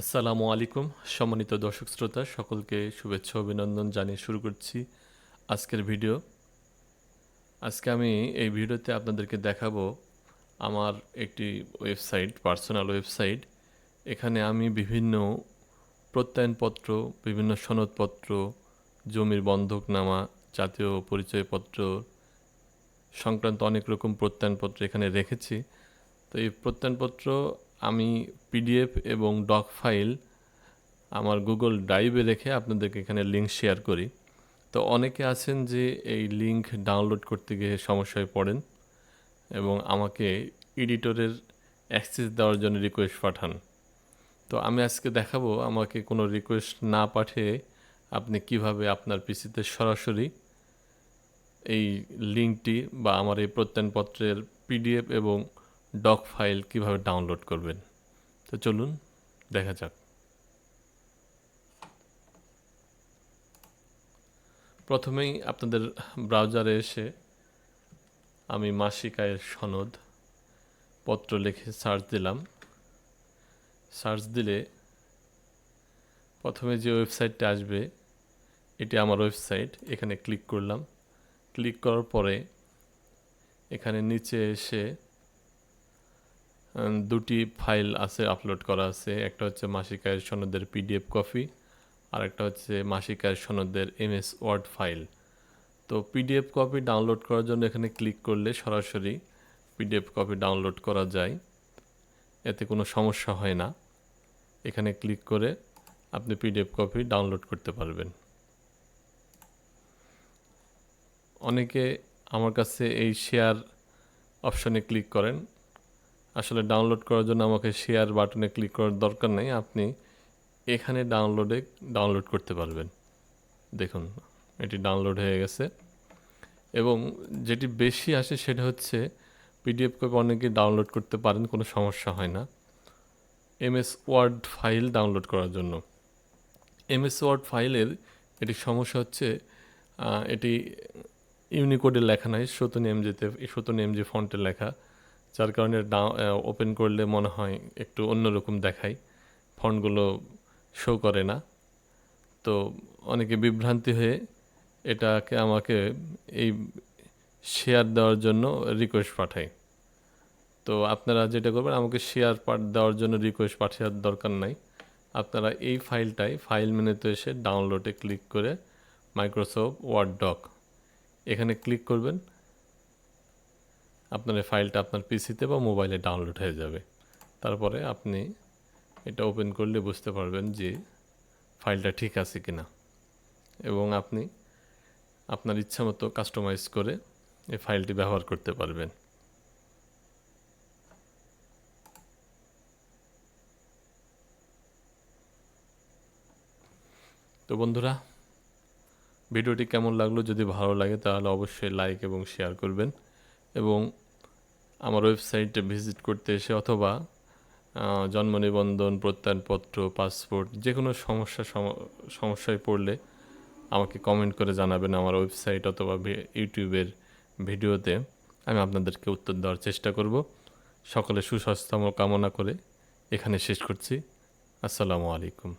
আসসালামু আলাইকুম, সম্মানিত দর্শক শ্রোতা, সকলকে শুভেচ্ছা, অভিনন্দন জানিয়ে শুরু করছি আজকের ভিডিও। আজকে আমি এই ভিডিওতে আপনাদেরকে দেখাবো আমার একটি ওয়েবসাইট, পার্সোনাল ওয়েবসাইট। এখানে আমি বিভিন্ন প্রত্যয়নপত্র, বিভিন্ন সনদপত্র, জমির বন্ধকনামা, জাতীয় পরিচয়পত্র সংক্রান্ত অনেক রকম প্রত্যয়নপত্র এখানে রেখেছি। তো এই প্রত্যয়নপত্র আমি পিডিএফ এবং ডক ফাইল আমার গুগল ড্রাইভে রেখে আপনাদেরকে এখানে লিঙ্ক শেয়ার করি। তো অনেকে আছেন যে এই লিঙ্ক ডাউনলোড করতে গিয়ে সমস্যায় পড়েন এবং আমাকে এডিটরের অ্যাক্সেস দেওয়ার জন্য রিকোয়েস্ট পাঠান। তো আমি আজকে দেখাবো আমাকে কোনো রিকোয়েস্ট না পাঠিয়ে আপনি কীভাবে আপনার পিসিতে সরাসরি এই লিঙ্কটি বা আমার এই প্রত্যয়নপত্রের পিডিএফ এবং ডক ফাইল কীভাবে ডাউনলোড করবেন? তো চলুন, দেখা যাক। প্রথমেই আপনাদের ব্রাউজারে এসে আমি মাসিক আয়ের সনদ, পত্র লিখে সার্চ দিলাম। সার্চ দিলে প্রথমে যে ওয়েবসাইটটা আসবে, এটি আমার ওয়েবসাইট এখানে ক্লিক করলাম। ক্লিক করার পরে এখানে নিচে এসে দুটি ফাইল আছে আপলোড করা আছে। একটা হচ্ছে মাসিক আয়ের সনদের পিডিএফ কপি আর একটা হচ্ছে মাসিক আয়ের সনদের এমএস ওয়ার্ড ফাইল তো পিডিএফ কপি ডাউনলোড করার জন্য এখানে ক্লিক করলে সরাসরি পিডিএফ কপি ডাউনলোড করা যায়। এতে কোনো সমস্যা হয় না। এখানে ক্লিক করে আপনি পিডিএফ কপি ডাউনলোড করতে পারবেন। অনেকে আমার কাছে এই শেয়ার অপশনে ক্লিক করেন। আসলে ডাউনলোড করার জন্য আমাকে শেয়ার বাটনে ক্লিক করার দরকার নেই। আপনি এখানে ডাউনলোডে ডাউনলোড করতে পারবেন। দেখুন, এটি ডাউনলোড হয়ে গেছে। এবং যেটি বেশি আসে সেটা হচ্ছে পিডিএফ কপি অনেকে ডাউনলোড করতে পারেন, কোনো সমস্যা হয় না। এমএস ওয়ার্ড ফাইল ডাউনলোড করার জন্য। এমএস ওয়ার্ড ফাইলের এটি সমস্যা হচ্ছে এটি ইউনিকোডে লেখা নাই সতন এমজিতে সতন এমজি ফন্টে লেখা। যার কারণে ওপেন করলে মনে হয় একটু অন্যরকম দেখায়। ফন্টগুলো শো করে না। তো অনেকে বিভ্রান্তি হয়ে এটাকে আমাকে এই শেয়ার দেওয়ার জন্য রিকোয়েস্ট পাঠায়। তো আপনারা যেটা করবেন, আমাকে শেয়ার পাঠ দেওয়ার জন্য রিকোয়েস্ট পাঠানোর দরকার নাই। আপনারা এই ফাইলটাই ফাইল মেনুতে এসে ডাউনলোডে ক্লিক করে মাইক্রোসফট ওয়ার্ড ডক এখানে ক্লিক করবেন। আপনার এই ফাইলটা আপনার পিসিতে বা মোবাইলে ডাউনলোড হয়ে যাবে। তারপরে আপনি এটা ওপেন করলে বুঝতে পারবেন যে ফাইলটা ঠিক আছে কি না এবং আপনি আপনার ইচ্ছা মতো কাস্টমাইজ করে এই ফাইলটি ব্যবহার করতে পারবেন। তো বন্ধুরা, ভিডিওটি কেমন লাগল? যদি ভালো লাগে তাহলে অবশ্যই লাইক এবং শেয়ার করবেন। এবং আমার ওয়েবসাইটে ভিজিট করতে এসে অথবা জন্ম নিবন্ধন, প্রত্যয়নপত্র, পাসপোর্ট যে কোনো সমস্যা সম- সমস্যায় পড়লে আমাকে কমেন্ট করে জানাবেন আমার ওয়েবসাইট অথবা ইউটিউবের ভিডিওতে। আমি আপনাদেরকে উত্তর দেওয়ার চেষ্টা করব। সকলে সুস্বাস্থ্য কামনা করে এখানে শেষ করছি। আসসালামু আলাইকুম।